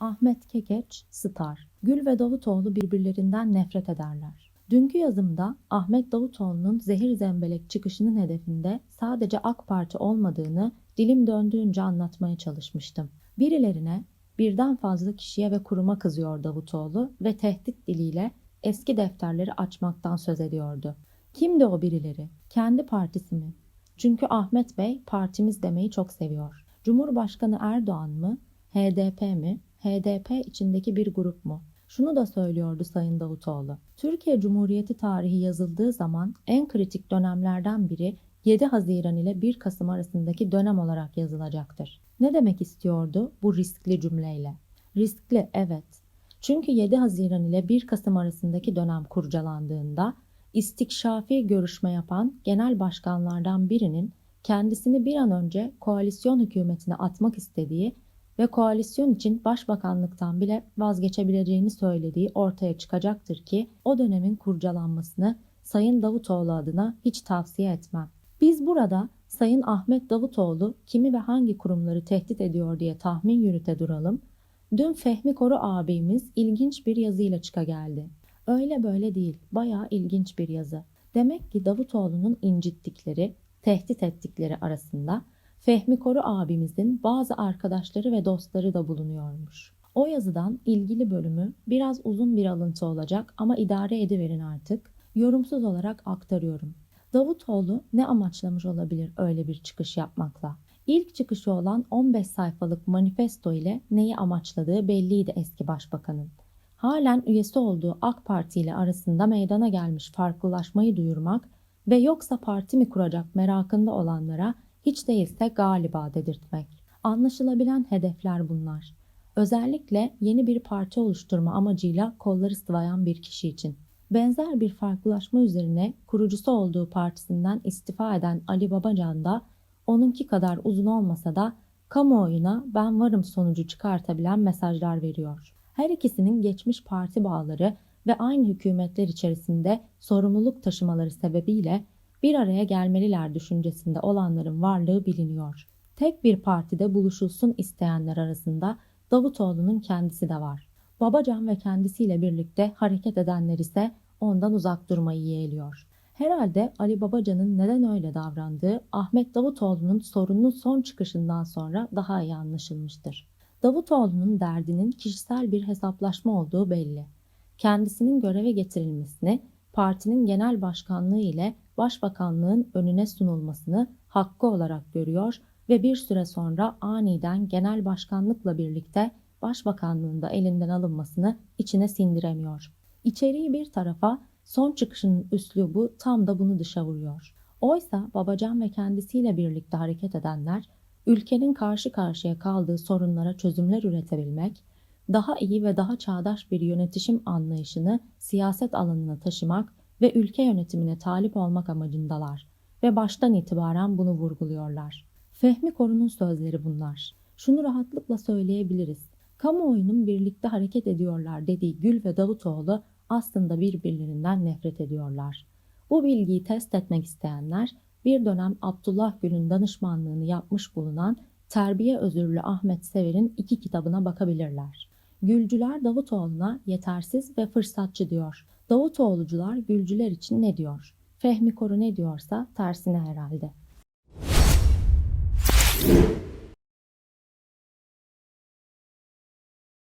Ahmet Kekeç, Star. Gül ve Davutoğlu birbirlerinden nefret ederler. Dünkü yazımda Ahmet Davutoğlu'nun zehir zemberek çıkışının hedefinde sadece AK Parti olmadığını dilim döndüğünce anlatmaya çalışmıştım. Birilerine birden fazla kişiye ve kuruma kızıyor Davutoğlu ve tehdit diliyle eski defterleri açmaktan söz ediyordu. Kimdi o birileri? Kendi partisi mi? Çünkü Ahmet Bey partimiz demeyi çok seviyor. Cumhurbaşkanı Erdoğan mı? HDP mi? HDP içindeki bir grup mu? Şunu da söylüyordu Sayın Davutoğlu. Türkiye Cumhuriyeti tarihi yazıldığı zaman en kritik dönemlerden biri 7 Haziran ile 1 Kasım arasındaki dönem olarak yazılacaktır. Ne demek istiyordu bu riskli cümleyle? Riskli evet. Çünkü 7 Haziran ile 1 Kasım arasındaki dönem kurcalandığında istikşafi görüşme yapan genel başkanlardan birinin kendisini bir an önce koalisyon hükümetine atmak istediği ve koalisyon için başbakanlıktan bile vazgeçebileceğini söylediği ortaya çıkacaktır ki o dönemin kurcalanmasını Sayın Davutoğlu adına hiç tavsiye etmem. Biz burada Sayın Ahmet Davutoğlu kimi ve hangi kurumları tehdit ediyor diye tahmin yürüte duralım. Dün Fehmi Koru abimiz ilginç bir yazıyla çıka geldi. Öyle böyle değil, bayağı ilginç bir yazı. Demek ki Davutoğlu'nun incittikleri, tehdit ettikleri arasında Fehmi Koru abimizin bazı arkadaşları ve dostları da bulunuyormuş. O yazıdan ilgili bölümü biraz uzun bir alıntı olacak ama idare ediverin artık. Yorumsuz olarak aktarıyorum. Davutoğlu ne amaçlamış olabilir öyle bir çıkış yapmakla? İlk çıkışı olan 15 sayfalık manifesto ile neyi amaçladığı belliydi eski başbakanın. Halen üyesi olduğu AK Parti ile arasında meydana gelmiş farklılaşmayı duyurmak ve yoksa parti mi kuracak merakında olanlara hiç değilse galiba dedirtmek. Anlaşılabilen hedefler bunlar. Özellikle yeni bir parti oluşturma amacıyla kolları sıvayan bir kişi için. Benzer bir farklılaşma üzerine kurucusu olduğu partisinden istifa eden Ali Babacan da onunki kadar uzun olmasa da kamuoyuna ben varım sonucu çıkartabilen mesajlar veriyor. Her ikisinin geçmiş parti bağları ve aynı hükümetler içerisinde sorumluluk taşımaları sebebiyle bir araya gelmeliler düşüncesinde olanların varlığı biliniyor. Tek bir partide buluşulsun isteyenler arasında Davutoğlu'nun kendisi de var. Babacan ve kendisiyle birlikte hareket edenler ise ondan uzak durmayı yeğliyor. Herhalde Ali Babacan'ın neden öyle davrandığı Ahmet Davutoğlu'nun sorunlu son çıkışından sonra daha iyi anlaşılmıştır. Davutoğlu'nun derdinin kişisel bir hesaplaşma olduğu belli. Kendisinin göreve getirilmesini partinin genel başkanlığı ile başbakanlığın önüne sunulmasını hakkı olarak görüyor ve bir süre sonra aniden genel başkanlıkla birlikte başbakanlığın da elinden alınmasını içine sindiremiyor. İçeriği bir tarafa son çıkışının üslubu tam da bunu dışa vuruyor. Oysa Babacan ve kendisiyle birlikte hareket edenler ülkenin karşı karşıya kaldığı sorunlara çözümler üretebilmek, daha iyi ve daha çağdaş bir yönetişim anlayışını siyaset alanına taşımak ve ülke yönetimine talip olmak amacındalar ve baştan itibaren bunu vurguluyorlar. Fehmi Koru'nun sözleri bunlar. Şunu rahatlıkla söyleyebiliriz. Kamuoyunun birlikte hareket ediyorlar dediği Gül ve Davutoğlu aslında birbirlerinden nefret ediyorlar. Bu bilgiyi test etmek isteyenler bir dönem Abdullah Gül'ün danışmanlığını yapmış bulunan Terbiye Özürlü Ahmet Sever'in iki kitabına bakabilirler. Gülcüler Davutoğlu'na yetersiz ve fırsatçı diyor. Davutoğlucular Gülcüler için ne diyor? Fehmi Koru ne diyorsa tersine herhalde.